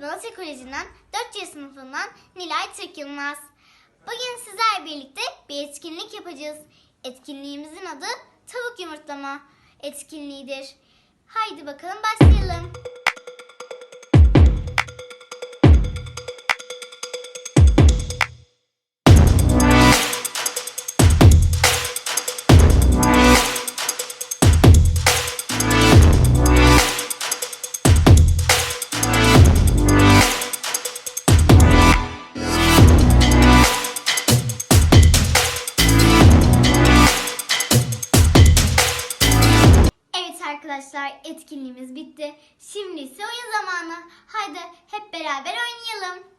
Malatya Koleji'nden 4. sınıfından Nilay Türk Yılmaz. Bugün sizler birlikte bir etkinlik yapacağız. Etkinliğimizin adı tavuk yumurtlama etkinliğidir. Haydi bakalım başlayalım. Arkadaşlar etkinliğimiz bitti. Şimdi ise oyun zamanı. Haydi hep beraber oynayalım.